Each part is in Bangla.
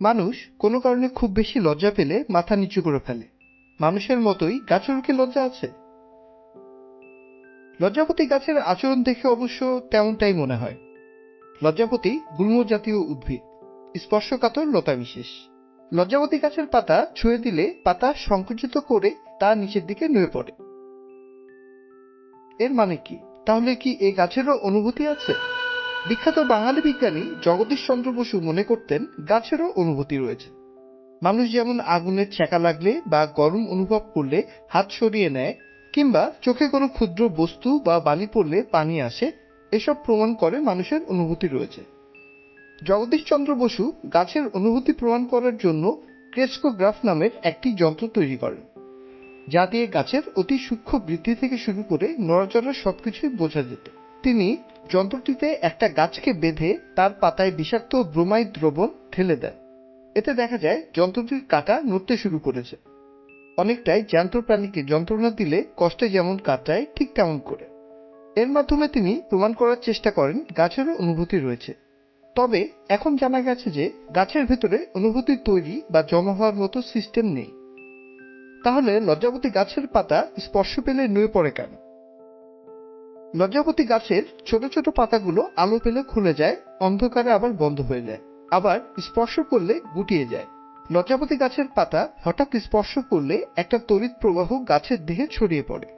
মানুষ কোনো কারণে খুব বেশি লজ্জা পেলে মাথা নিচু করে ফেলে। মানুষের মতোই গাছেরও কি লজ্জা আছে? লজ্জাপতি গাছের আচরণ দেখে অবশ্য তেমনটাই মনে হয়। লজ্জাপতি গুল্ম জাতীয় উদ্ভিদ, স্পর্শকাতর লতা বিশেষ। লজ্জাপতি গাছের পাতা ছুঁয়ে দিলে পাতা সংকুচিত করে তা নিচের দিকে নুয়ে পড়ে। এর মানে কি? তাহলে কি এই গাছেরও অনুভূতি আছে? বিখ্যাত বাঙালি বিজ্ঞানী জগদীশ চন্দ্র বসু মনে করতেন গাছেরও অনুভূতি রয়েছে। মানুষ যেমন আগুনের ছ্যাঁকা লাগলে বা গরম অনুভব করলে হাত সরিয়ে নেয়, কিংবা চোখে কোনো ক্ষুদ্র বস্তু বা বালি পড়লে পানি আসে, এসব প্রমাণ করে মানুষের অনুভূতি রয়েছে। জগদীশ চন্দ্র বসু গাছের অনুভূতি প্রমাণ করার জন্য ক্রেস্কোগ্রাফ নামের একটি যন্ত্র তৈরি করেন, যা দিয়ে গাছের অতি সূক্ষ্ম বৃদ্ধি থেকে শুরু করে নড়াচড়া সবকিছুই বোঝা যেত। তিনি যন্ত্রটিতে একটা গাছকে বেঁধে তার পাতায় বিষাক্ত ব্রোমাইড দ্রবণ ঢেলে দেন এতে দেখা যায় যন্ত্রটির কাঁটা নড়তে শুরু করেছে। অনেকটাই জ্যান্ত প্রাণীকে যন্ত্রণা দিলে কষ্টে যেমন কাটায়, ঠিক তেমন করে। এর মাধ্যমে তিনি প্রমাণ করার চেষ্টা করেন গাছেরও অনুভূতি রয়েছে। তবে এখন জানা গেছে যে গাছের ভেতরে অনুভূতি তৈরি বা জমা হওয়ার মতো সিস্টেম নেই। তাহলে লজ্জাপতি গাছের পাতা স্পর্শ পেলে নুয়ে পড়ে কেন? লজ্জাপতি গাছের ছোট ছোট পাতাগুলো আলো পেলে খুলে যায়, অন্ধকারে আবার বন্ধ হয়ে যায়, আবার স্পর্শ করলে গুটিয়ে যায়। লজ্জাপতি গাছের পাতা হঠাৎ স্পর্শ করলে একটা তড়িৎ প্রবাহ গাছের দেহে ছড়িয়ে পড়ে।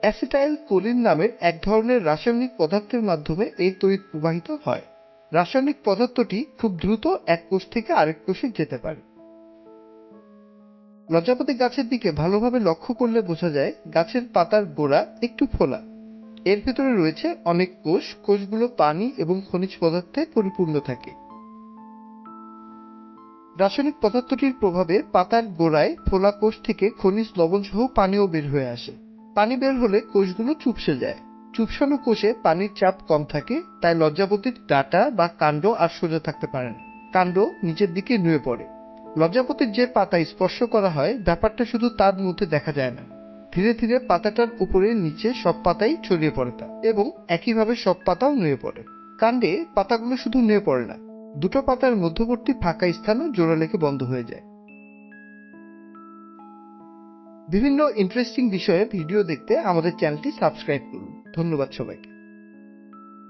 অ্যাসিটাইল কোলিন নামের এক ধরনের রাসায়নিক পদার্থের মাধ্যমে এই তড়িৎ প্রবাহিত হয়। রাসায়নিক পদার্থটি খুব দ্রুত এক কোষ থেকে আরেক কোষে যেতে পারে। লজ্জাপতি গাছের দিকে ভালোভাবে লক্ষ্য করলে বোঝা যায় গাছের পাতার গোড়া একটু ফোলা। এর ভেতরে রয়েছে অনেক কোষ, কোষগুলো পানি এবং খনিজ পদার্থে পরিপূর্ণ থাকে। রাসায়নিক পদার্থটির প্রভাবে পাতার গোড়ায় ফোলা কোষ থেকে খনিজ লবণ সহ পানিও বের হয়ে আসে। পানি বের হলে কোষগুলো চুপসে যায়। চুপসানো কোষে পানির চাপ কম থাকে, তাই লজ্জাপতির ডাটা বা কাণ্ড আর সোজা থাকতে পারে না। কাণ্ড নিচের দিকে নুয়ে পড়ে। লজ্জাপতির যে পাতা স্পর্শ করা হয়, ব্যাপারটা শুধু তার মধ্যে দেখা যায় না। ধীরে ধীরে পাতাটার উপরে নিচে সব পাতাই ছড়িয়ে পড়ে তা, এবং একইভাবে সব পাতাও নুয়ে পড়ে। কাণ্ডে পাতাগুলো শুধু নুয়ে পড়ে না, দুটো পাতার মধ্যবর্তী ফাঁকা স্থানও জোড়া লেগে বন্ধ হয়ে যায়। বিভিন্ন ইন্টারেস্টিং বিষয়ে ভিডিও দেখতে আমাদের চ্যানেলটি সাবস্ক্রাইব করুন। ধন্যবাদ সবাইকে।